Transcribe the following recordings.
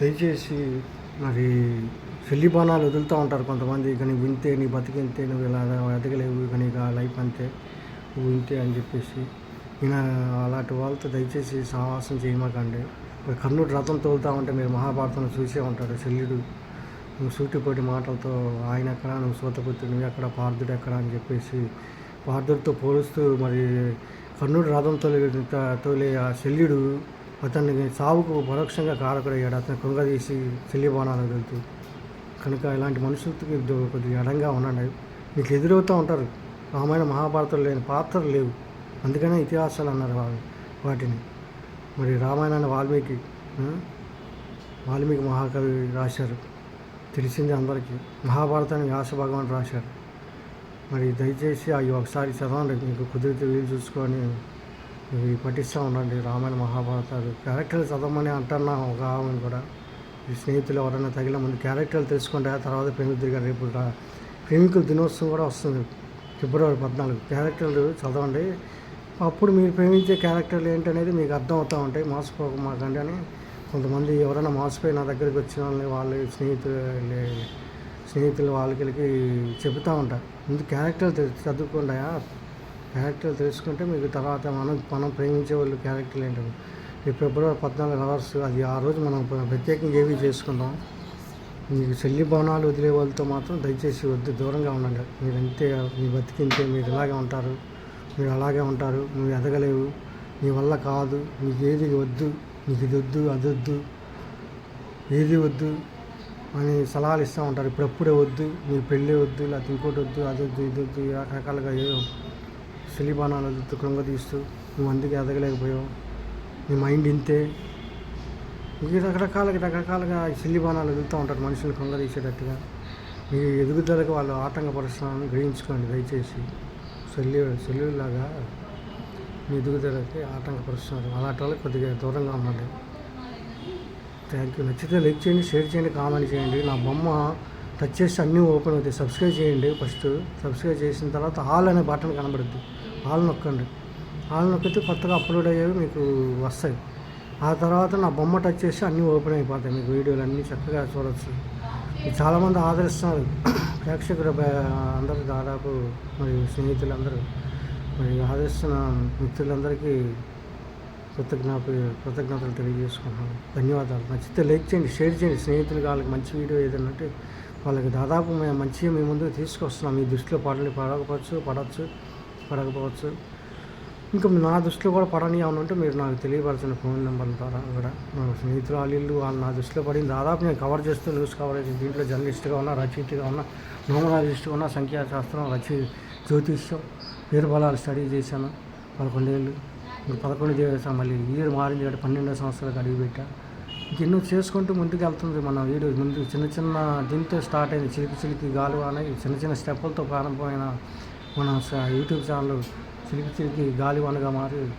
దయచేసి మరి పెళ్ళి బాణాలు వదులుతూ ఉంటారు కొంతమంది. ఇక నీ వింతే నీ బతికింతే నువ్వు ఇలా ఎదగలేవు ఇక నీకు ఆ లైఫ్ అంతే నువ్వు వింతే అని చెప్పేసి. ఈయన అలాంటి వాళ్ళతో దయచేసి సహవాసం చేయమాకండి. మరి కర్ణుడు రథం తోలుతూ ఉంటే మీరు మహాభారతంలో చూసే ఉంటారు శల్యుడు. నువ్వు సూటిపోటి మాటలతో ఆయన ఎక్కడ నువ్వు సూతపుత్రుడు నువ్వు ఎక్కడ పార్థుడు ఎక్కడ అని చెప్పేసి పార్థుడితో పోలుస్తూ మరి కర్ణుడు రథం తోలి తోలే ఆ శల్యుడు అతనికి సావుకు పరోక్షంగా కారకుడయ్యాడు. అతను కృంగదీసి చెల్లి వెళ్తూ కనుక ఇలాంటి మనుషులకి కొద్దిగా ఎడంగా ఉండండి. మీకు ఎదురవుతూ ఉంటారు. రామాయణ మహాభారతంలో లేని పాత్రలు లేవు. అందుకనే ఇతిహాసాలు అన్నారు వాళ్ళు వాటిని. మరి రామాయణాన్ని వాల్మీకి వాల్మీకి మహాకవి రాశారు. తెలిసింది అందరికీ. మహాభారతాన్ని వ్యాస భగవాన్ రాశారు. మరి దయచేసి అవి ఒకసారి చదవండి. మీకు కుదిరితే వీలు చూసుకొని ఇవి పఠిస్తూ ఉండండి. రామాయణ మహాభారతాలు. క్యారెక్టర్లు చదవమని అంటున్నా ఒక ఆమె కూడా. ఈ స్నేహితులు ఎవరైనా తగిన ముందు క్యారెక్టర్లు తెలుసుకుంటే ఆ తర్వాత ప్రేమికులు గారు రేపు ప్రేమికుల దినోత్సవం కూడా వస్తుంది. ఫిబ్రవరి పద్నాలుగు. క్యారెక్టర్లు చదవండి. అప్పుడు మీరు ప్రేమించే క్యారెక్టర్లు ఏంటనేది మీకు అర్థం అవుతూ ఉంటాయి. మోసపోక మాకండి అని కొంతమంది ఎవరైనా మోసపోయి నా దగ్గరికి వచ్చిన వాళ్ళని వాళ్ళ స్నేహితులు స్నేహితులు వాళ్ళకి చెబుతూ ఉంటారు. ముందు క్యారెక్టర్లు చదువుకుండా క్యారెక్టర్లు తెలుసుకుంటే మీకు తర్వాత మనం మనం ప్రేమించే వాళ్ళు క్యారెక్టర్లు ఏంటో. ఈ ఫిబ్రవరి పద్నాలుగు అవర్స్ అది ఆ రోజు మనం ప్రత్యేకంగా ఏవి చేసుకుందాం. మీకు చెల్లి భవనాలు వదిలే వాళ్ళతో మాత్రం దయచేసి వద్దు దూరంగా ఉండండి. మీరు అంతే మీ బతికింతే మీరు ఇలాగే ఉంటారు. మీరు అలాగే ఉంటారు నువ్వు ఎదగలేవు. నీ వల్ల కాదు నీకు ఏది వద్దు నీకు ఇది వద్దు అది వద్దు ఏది వద్దు అని సలహాలు ఇస్తూ ఉంటారు. ఇప్పుడప్పుడే వద్దు నీ పెళ్ళి వద్దు లేకపోతే ఇంకోటి వద్దు అది వద్దు ఇది వద్దు రకరకాలుగా ఏదో సిలిబానాలు దుఃఖంగా కృంగతీస్తూ నువ్వు అందుకే ఎదగలేకపోయావు నీ మైండ్ ఇంతే. ఈ రకరకాలుగా రకరకాలుగా సిల్లిబానాలు వెళ్తూ ఉంటారు మనుషులు కృంగతీసేటట్టుగా మీ ఎదుగుదలకు వాళ్ళు ఆటంకపరుస్తున్నారని గ్రహించుకోండి దయచేసి. సెల్యూ సెల్యూలాగా మీ ఎదుగుదలకి ఆటంకపరుస్తున్నారు. అలాంటి వాళ్ళకి కొద్దిగా దూరంగా ఉండండి. Thank you. నచ్చితే లైక్ చేయండి షేర్ చేయండి కామెంట్ చేయండి. నా బొమ్మ టచ్ చేసి అన్నీ ఓపెన్ అవుతాయి. సబ్స్క్రైబ్ చేయండి ఫస్ట్. సబ్స్క్రైబ్ చేసిన తర్వాత ఆల్ అనే బటన్ కనబడుద్ది. ఆల్ నొక్కండి. ఆల్ నొక్కితే కొత్తగా అప్లోడ్ అయ్యేవి మీకు వస్తాయి. ఆ తర్వాత నా బొమ్మ టచ్ చేసి అన్నీ ఓపెన్ అయిపోతాయి మీకు వీడియోలు అన్నీ చక్కగా చూడొచ్చు. చాలామంది ఆదరిస్తున్నారు. ప్రేక్షకులు అందరూ దాదాపు మరి స్నేహితులందరూ మరి ఆదరిస్తున్న మిత్రులందరికీ కృతజ్ఞత కృతజ్ఞతలు తెలియజేసుకుంటున్నాను. ధన్యవాదాలు. నచ్చితే లైక్ చేయండి షేర్ చేయండి. స్నేహితులు వాళ్ళకి మంచి వీడియో ఏదైనా అంటే వాళ్ళకి దాదాపు మంచిగా మీ ముందుకు తీసుకొస్తున్నాం. మీ దృష్టిలో పాటలు పడకపోవచ్చు పడవచ్చు పడకపోవచ్చు. ఇంకా నా దృష్టిలో కూడా పడని ఏమైనా ఉంటే మీరు నాకు తెలియపరచిన ఫోన్ నెంబర్ ద్వారా కూడా. నా స్నేహితులు వాళ్ళు వాళ్ళు నా దృష్టిలో పడింది. దాదాపు నేను కవర్ చేస్తూ న్యూస్ కవరేజ్ దీంట్లో జర్నలిస్ట్గా ఉన్నా రచయితగా ఉన్నా న్యూమరాలజిస్ట్గా ఉన్నా సంఖ్యాశాస్త్రం రచయి జ్యోతిష్యం పేరు స్టడీ చేశాను పదకొండేళ్ళు. ఇప్పుడు పదకొండు చేసాను మళ్ళీ ఇయర్ మారింది కాబట్టి పన్నెండో సంవత్సరాలకు అడిగి పెట్టా ఇంకెన్నో చేసుకుంటూ ముందుకు వెళ్తుంది మన వీడియో ముందు చిన్న చిన్న దీంతో స్టార్ట్ అయింది. చిలికి చిలికి గాలు అనే చిన్న చిన్న స్టెప్పులతో ప్రారంభమైన మన యూట్యూబ్ ఛానల్ చిలికి చిలికి గాలివానగా మారి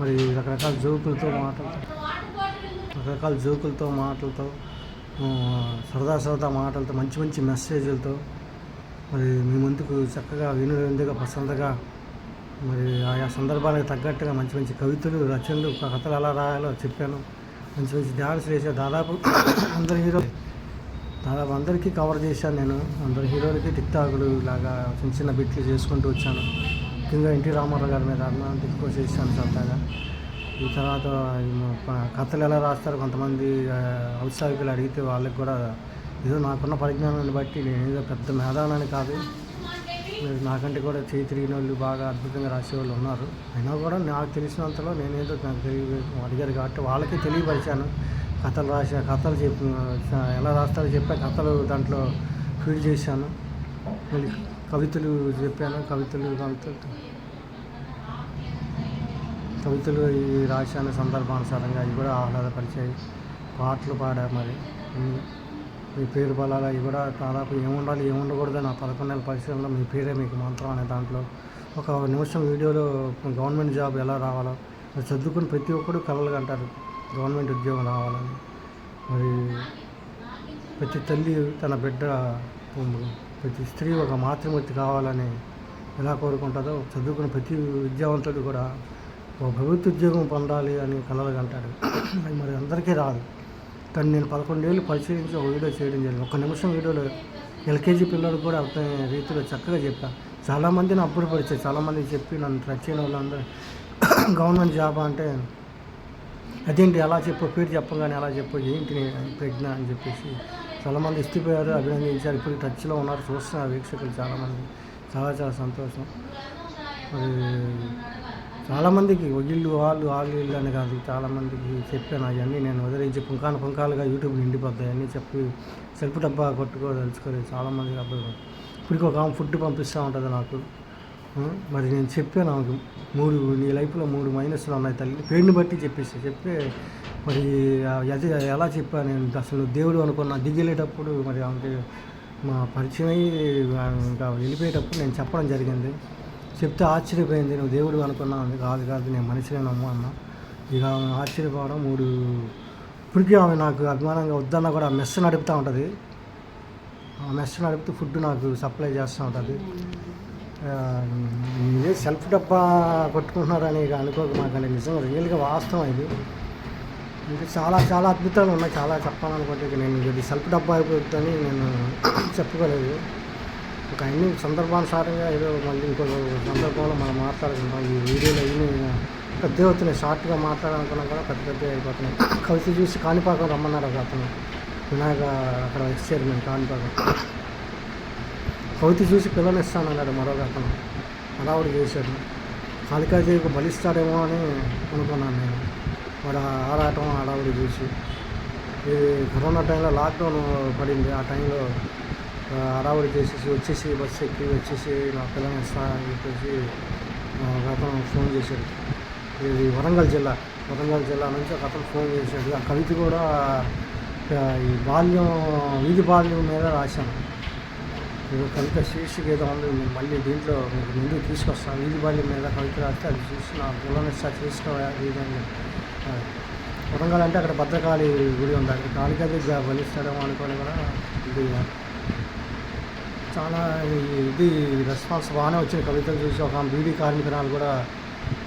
మరి రకరకాల జోకులతో మాటలతో రకరకాల జోకులతో మాటలతో సరదా సరదా మాటలతో మంచి మంచి మెసేజ్లతో మరి మీ ముందుకు చక్కగా వినుగా పసందగా మరి ఆయా సందర్భాలకు తగ్గట్టుగా మంచి మంచి కవితలు రచనలు కథలు ఎలా రాయాలో చెప్పాను. మంచి మంచి డ్యాన్స్ వేసే దాదాపు అందరి హీరో దాదాపు అందరికీ కవర్ చేశాను నేను. అందరు హీరోలకి టిక్ టాకులు లాగా చిన్న చిన్న బిట్లు చేసుకుంటూ వచ్చాను. ముఖ్యంగా ఎన్టీ రామారావు గారి మీద అన్న ఎక్కువ చేశాను సరదాగా ఈ తర్వాత కథలు ఎలా రాస్తారు కొంతమంది ఔత్సాహికులు అడిగితే వాళ్ళకి కూడా ఏదో నాకున్న పరిజ్ఞానాన్ని బట్టి నేను ఏదో పెద్ద మేధావులని కాదు. నాకంటే కూడా చేయి తిరిగిన వాళ్ళు బాగా అద్భుతంగా రాసేవాళ్ళు ఉన్నారు. అయినా కూడా నాకు తెలిసినంతలో నేనేదో నాకు తెలియ అడిగారు కాబట్టి వాళ్ళకి తెలియపరిచాను. కథలు రాసే కథలు చెప్పి ఎలా రాస్తారో చెప్పా కథలు దాంట్లో ఫీడ్ చేశాను. మళ్ళీ కవితలు చెప్పాను కవితలు కవితలు కవితలు రాశాను సందర్భానుసారంగా అవి కూడా ఆహ్లాదపరిచాయి. పాటలు పాడా మరి. మీ పేరు బలాలు అవి కూడా దాదాపు ఏముండాలి ఏముండకూడదు నా పదకొండు నెలల పరిశ్రమలో మీ పేరే మీకు మంత్రం అనే దాంట్లో. ఒక నిమిషం వీడియోలో గవర్నమెంట్ జాబ్ ఎలా రావాలో చదువుకుని ప్రతి ఒక్కరు కలలు అంటారు. గవర్నమెంట్ ఉద్యోగం రావాలని. మరి ప్రతి తల్లి తన బిడ్డ ప్రతి స్త్రీ ఒక మాతృమూర్తి కావాలని ఎలా కోరుకుంటుందో చదువుకున్న ప్రతి విద్యావంతుడు కూడా ఒక ప్రభుత్వ ఉద్యోగం పొందాలి అని కలలు అంటాడు. అది మరి అందరికీ రాదు. కానీ నేను పదకొండేళ్ళు పరిశీలించి ఒక వీడియో చేయడం జరిగింది. ఒక నిమిషం వీడియోలో ఎల్కేజీ పిల్లలకు కూడా అర్థం రీతిలో చక్కగా చెప్పా. చాలామందిని అప్పుడు పరిచయం చాలామంది చెప్పి నన్ను టచ్ చేయని వాళ్ళందరూ గవర్నమెంట్ జాబ్ అంటే అదేంటి ఎలా చెప్పు పేరు చెప్పగానే ఎలా చెప్పు ఏంటి ప్రజ్ఞ అని చెప్పేసి చాలామంది ఇష్టపోయారు అభినందించారు. ఇప్పుడు టచ్లో ఉన్నారు చూస్తున్నారు వీక్షకులు చాలామంది. చాలా చాలా సంతోషం. మరి చాలామందికి వీళ్ళు వాళ్ళు వాళ్ళు వీళ్ళు అని కాదు చాలామందికి చెప్పాను అవన్నీ నేను వదిలించి పుంకాను పుంకాలుగా యూట్యూబ్ నిండిపోతాయి. అన్నీ చెప్పి సెల్ఫ్ డబ్బా కొట్టుకోదలుచుకోలేదు చాలామంది అబ్బాయి ఇప్పటికి ఒక ఆమె ఫుడ్ పంపిస్తూ ఉంటుంది నాకు. మరి నేను చెప్పాను ఆమెకు మూడు నీ లైఫ్లో మూడు మైనస్లు ఉన్నాయి తల్లి. పేరుని బట్టి చెప్పేసి చెప్తే మరి అది ఎలా చెప్పాను నేను? అసలు దేవుడు అనుకున్నా దిగిలేటప్పుడు మరి ఆమెకి మా పరిచయం అయ్యి ఇంకా వెళ్ళిపోయేటప్పుడు నేను చెప్పడం జరిగింది. చెప్తే ఆశ్చర్యపోయింది నువ్వు దేవుడు అనుకున్నా కాదు కాదు నేను మనిషినే నమ్ము అన్నా. ఇక ఆమె ఆశ్చర్యపోవడం మూడు ఇప్పటికీ ఆమె నాకు అభిమానంగా వద్దన్నా కూడా మెస్ నడుపుతూ ఉంటుంది. ఆ మెస్ నడుపుతూ ఫుడ్ నాకు సప్లై చేస్తూ ఉంటుంది. ఇదే సెల్ఫ్ డబ్బా కొట్టుకుంటున్నారని ఇక అనుకోక మాకండి నిజంగా రియల్గా వాస్తవం ఇది. ఇంకా చాలా చాలా అద్భుతాలు ఉన్నాయి. చాలా చెప్పాలనుకుంటే నేను ఇది సెల్ఫ్ డబ్బా అయిపోతుందని నేను చెప్పుకోలేదు. ఒక అన్ని సందర్భానుసారంగా ఏదో మళ్ళీ ఇంకో సందర్భంలో మనం మాట్లాడుకుంటాం. ఈ వీడియోలు అన్నీ పెద్ద అవుతున్నాయి షార్ట్గా మాట్లాడాలనుకున్నా కూడా పెద్ద పెద్ద అయిపోతున్నాయి. కలిసి చూసి కాణిపాకం రమ్మన్నారు ఒక అతను. వినాయక అక్కడ ఎక్స్ చైర్మన్ కాణిపాకం. కవిత చూసి పిల్లలు ఇస్తాను అన్నాడు మరొక అతను. అడావుడు చేశాడు. కాళికాదేవికి బలిస్తాడేమో అని అనుకున్నాను నేను. వాడు ఆ ఆరాటం అడావుడి చూసి. ఈ కరోనా టైంలో లాక్డౌన్ పడింది. ఆ టైంలో ఆ, చేసేసి వచ్చేసి బస్సు ఎక్కి వచ్చేసి నా పిల్లల్ని ఇస్తా అని చెప్పేసి ఒక అతను ఫోన్ చేశాడు. ఇది వరంగల్ జిల్లా. వరంగల్ జిల్లా నుంచి ఒక అతను ఫోన్ చేశాడు. ఆ కవిత కూడా ఈ బాల్యం వీధి బాల్యం మీద రాశాను. ఇది కవిత శీర్షిక ఏదో ఉంది నేను మళ్ళీ దీంట్లో మీకు ముందు తీసుకొస్తాను. వీధి బాల్య మీద కవిత రాస్తే అది చూసి నా పిల్లల్ని ఇస్తా చేసుకోవాలి ఇది వరంగల్ అంటే అక్కడ భద్రకాళి గుడి ఉంది. అక్కడ కాళికది బలిస్తాడేమో అనుకొని కూడా ఇది. చాలా ఇది రెస్పాన్స్ బాగానే వచ్చింది. కవితలు చూసి ఒక బీడీ కార్మికురాలు కూడా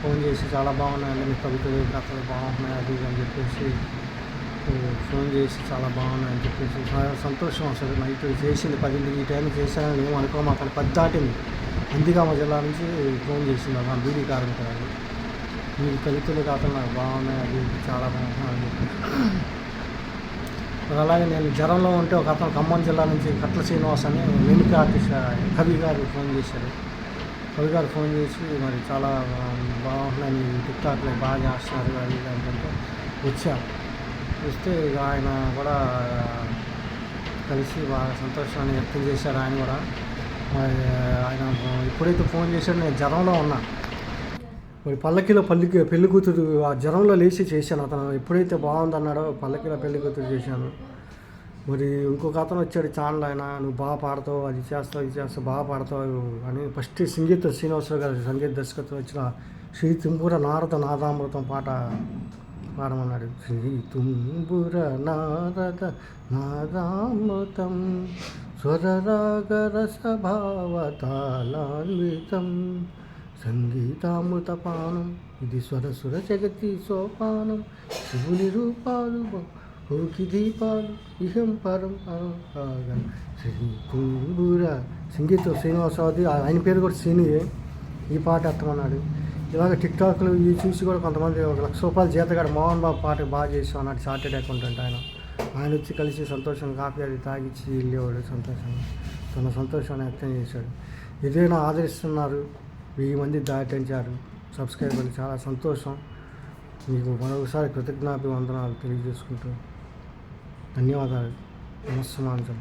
ఫోన్ చేసి చాలా బాగున్నాయండి మీ కవితలు కథలు బాగున్నాయి అది అని చెప్పేసి నాకు ఫోన్ చేసి చాలా బాగున్నాయని చెప్పేసి సంతోషం అసలు. నైట్ చేసింది పదింటికి ఈ టైం చేశానని ఏమో అనుకోము అక్కడ పది దాటింది. అందుకమ్మ జిల్లా నుంచి ఫోన్ చేసింది. మా బీడీ కార్మికురాలు మీ కవితలు కాకుండా నాకు బాగున్నాయి. అది చాలా బాగున్నాయి. అలాగే నేను జ్వరంలో ఉంటే ఒక అతను ఖమ్మం జిల్లా నుంచి కట్ల శ్రీనివాస్ అని వెనుక ఆర్టిస్ట్ కవి గారు ఫోన్ చేశారు. కవి గారు ఫోన్ చేసి మరి చాలా బాగుంటున్నాయి టిక్టాక్లో బాగా చేస్తున్నారు. అది అంటే వచ్చాను. ఇస్తే ఇక ఆయన కూడా కలిసి బాగా సంతోషాన్ని వ్యక్తం చేశారు ఆయన కూడా. ఆయన ఎప్పుడైతే ఫోన్ చేశాడో నేను జ్వరంలో ఉన్నా. మరి పల్లకిలో పల్లికి పెళ్ళి కూతురు ఆ జ్వరంలో లేచి చేశాను. అతను ఎప్పుడైతే బాగుందన్నాడో పల్లకిలో పెళ్ళి కూతురు చేశాను. మరి ఇంకొక అతను వచ్చాడు ఛానల్ ఆయన నువ్వు బాగా పాడతావు అది చేస్తావు ఇది చేస్తావు బాగా పాడతావు అని ఫస్ట్ సంగీత శ్రీనివాసరావు గారు సంగీత దర్శకత్వం వచ్చిన శ్రీ తుంబుర నారద నాదామృతం పాట పాడమన్నాడు. శ్రీ తుంబుర నారద నాదామృతం స్వరరాగరసభావతాళాన్వితం సంగీతామృతపానం ఇది స్వరసుర జగతి సోపానం శివుని రూపాలు ఓకి దీపాలు ఇహం పరం పరం కాగా శ్రీ కుంబుర సంగీతం శ్రీనివాసరావు ఆయన పేరు కూడా శ్రీనియే ఈ పాట ఎత్తమన్నాడు ఇలాగ టిక్టాక్లు ఇవి చూసి కూడా కొంతమంది ఒక లక్ష రూపాయలు జీతగాడు మోహన్ బాబు పాట బాగా చేసాం అన్నట్టు చార్టెడ్ అకౌంటెంట్ ఆయన. ఆయన వచ్చి కలిసి సంతోషం కాఫీ అది తాగిచ్చి వెళ్ళేవాడు సంతోషంగా. తన సంతోషాన్ని వ్యక్తం చేశాడు. ఇదేనా ఆదరిస్తున్నారు? వెయ్యి మంది దాటించారు. సబ్స్క్రైబర్లు చాలా సంతోషం. మీకు మరొకసారి కృతజ్ఞాభివందనాలు తెలియజేసుకుంటూ. ధన్యవాదాలు. నమస్సమాంజలి